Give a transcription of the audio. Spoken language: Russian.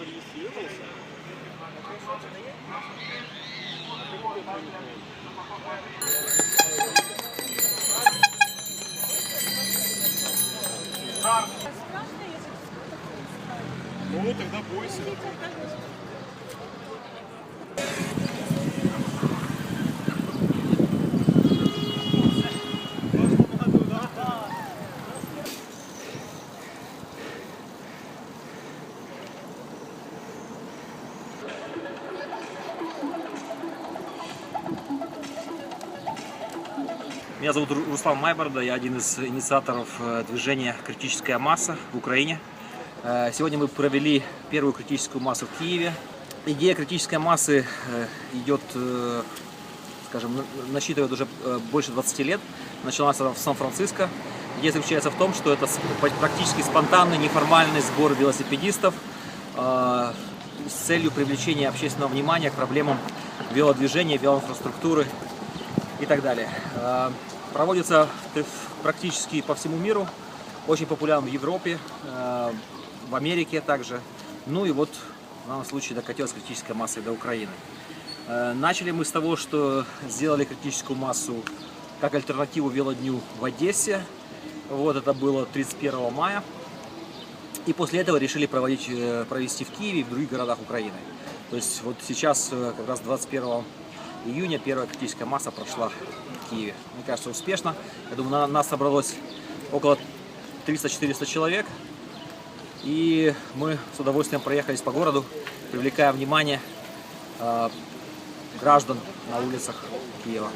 зарегистрировался? Ну, тогда бойся. Меня зовут Ру- Руслан Майборда, я один из инициаторов э, движения «Критическая масса» в Украине. Э, Сегодня мы провели первую критическую массу в Киеве. Идея критической массы э, идет, скажем, на- насчитывает уже больше 20 лет. Началась она в Сан-Франциско. Идея заключается в том, что это практически спонтанный, неформальный сбор велосипедистов с целью привлечения общественного внимания к проблемам велодвижения, велоинфраструктуры и так далее. Э, Проводится практически по всему миру, очень популярен в Европе, э, в Америке также. Ну и вот в данном случае докатилась критическая масса до Украины. Э, Начали мы с того, что сделали критическую массу как альтернативу велодню в Одессе. Вот это было 31 мая. И после этого решили проводить, э, провести в Киеве и в других городах Украины. То есть вот сейчас э, как раз 21 июня первая критическая масса прошла в Киеве. Мне кажется, успешно. Я думаю, на нас собралось около 300-400 человек. И мы с удовольствием проехались по городу, привлекая внимание э, граждан на улицах Киева.